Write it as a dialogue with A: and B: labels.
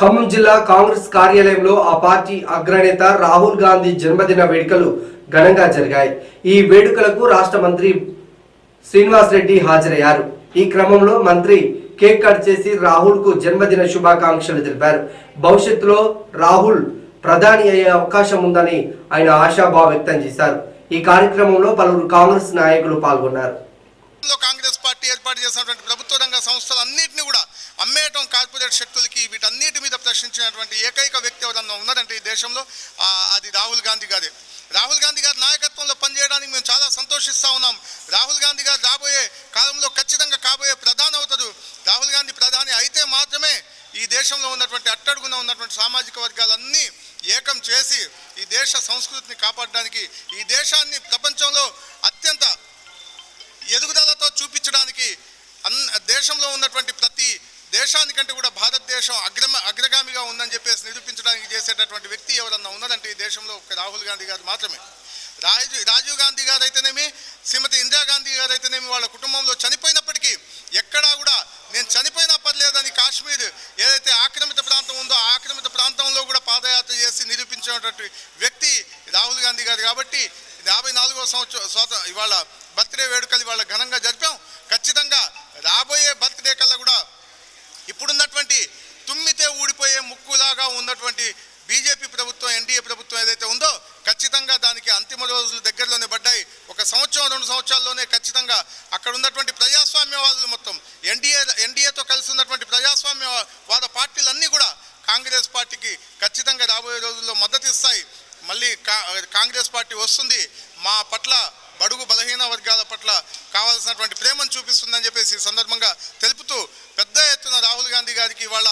A: ఖమ్మం జిల్లా కాంగ్రెస్ కార్యాలయంలో ఆ పార్టీ అగ్రనేత రాహుల్ గాంధీ జన్మదిన వేడుకలు ఘనంగా జరిగాయి. ఈ వేడుకలకు రాష్ట్ర మంత్రి శ్రీనివాస్ రెడ్డి హాజరయ్యారు. ఈ క్రమంలో మంత్రి కేక్ కట్ చేసి రాహుల్కు జన్మదిన శుభాకాంక్షలు తెలిపారు. భవిష్యత్తులో రాహుల్ ప్రధాని అయ్యే అవకాశం ఉందని ఆయన ఆశాభావం వ్యక్తం చేశారు. ఈ కార్యక్రమంలో పలువురు కాంగ్రెస్ నాయకులు పాల్గొన్నారు.
B: కాంగ్రెస్ పార్టీ ఏర్పాటు చేసినటువంటి ప్రభుత్వ రంగ సంస్థలు అన్నింటినీ కూడా అమ్మేయటం కార్పొరేట్ శక్తులకి వీటన్ని సాధించినటువంటి ఏకైక వ్యక్తి ఎవరన్నా ఉన్నారంటే ఈ దేశంలో? అది రాహుల్ గాంధీ గారే. రాహుల్ గాంధీ గారి నాయకత్వంలో పనిచేయడానికి మేము చాలా సంతోషిస్తా ఉన్నాం. రాహుల్ గాంధీ గారు రాబోయే కాలంలో ఖచ్చితంగా కాబోయే ప్రధాని అవుతారు రాహుల్ గాంధీ ప్రధాని అయితే మాత్రమే ఈ దేశంలో ఉన్నటువంటి అట్టడుగున ఉన్నటువంటి సామాజిక వర్గాలన్నీ ఏకం చేసి ఈ దేశ సంస్కృతిని కాపాడడానికి ఈ దేశాన్ని ప్రపంచంలో అత్యంత ఎదుగుదలతో చూపించడానికి అన్ దేశంలో ఉన్నటువంటి ప్రతి దేశానికంటే కూడా భారతదేశం అగ్రమ అగ్రగామిగా ఉందని చెప్పేసి నిరూపించడానికి చేసేటటువంటి వ్యక్తి ఎవరన్నా ఉన్నారంటే ఈ దేశంలో ఒక రాహుల్ గాంధీ గారు మాత్రమే. రాజీవ్ రాజీవ్ గాంధీ గారు అయితేనేమి శ్రీమతి ఇందిరాగాంధీ గారు అయితేనేమి వాళ్ళ కుటుంబంలో చనిపోయినప్పటికీ ఎక్కడా కూడా నేను చనిపోయినా పర్లేదని కాశ్మీర్ ఏదైతే ఆక్రమిత ప్రాంతం ఉందో ఆ ఆక్రమిత ప్రాంతంలో కూడా పాదయాత్ర చేసి నిరూపించినటువంటి వ్యక్తి రాహుల్ గాంధీ గారు. కాబట్టి యాభై నాలుగో సంవత్సరం స్వాత ఇవాళ బర్త్డే వేడుకలు ఇవాళ ఘనంగా జరిపాం. ఖచ్చితంగా రాబోయే బర్త్డే కల్లా ఇప్పుడున్నటువంటి తుమ్మితే ఊడిపోయే ముక్కులాగా ఉన్నటువంటి బీజేపీ ప్రభుత్వం ఎన్డీఏ ప్రభుత్వం ఏదైతే ఉందో ఖచ్చితంగా దానికి అంతిమ రోజులు దగ్గరలోనే పడ్డాయి. ఒక సంవత్సరం రెండు సంవత్సరాల్లోనే ఖచ్చితంగా అక్కడ ఉన్నటువంటి ప్రజాస్వామ్యవాదులు మొత్తం ఎన్డీఏ ఎన్డీఏతో కలిసి ఉన్నటువంటి ప్రజాస్వామ్యవాద పార్టీలన్నీ కూడా కాంగ్రెస్ పార్టీకి ఖచ్చితంగా రాబోయే రోజుల్లో మద్దతు ఇస్తాయి. మళ్ళీ కా కాంగ్రెస్ పార్టీ వస్తుంది. మా పట్ల బడుగు బలహీన వర్గాల పట్ల కావాల్సినటువంటి ప్రేమను చూపిస్తుందని చెప్పేసి ఈ సందర్భంగా తెలుపుతూ పెద్ద ఎత్తున రాహుల్ గాంధీ గారికి ఇవాళ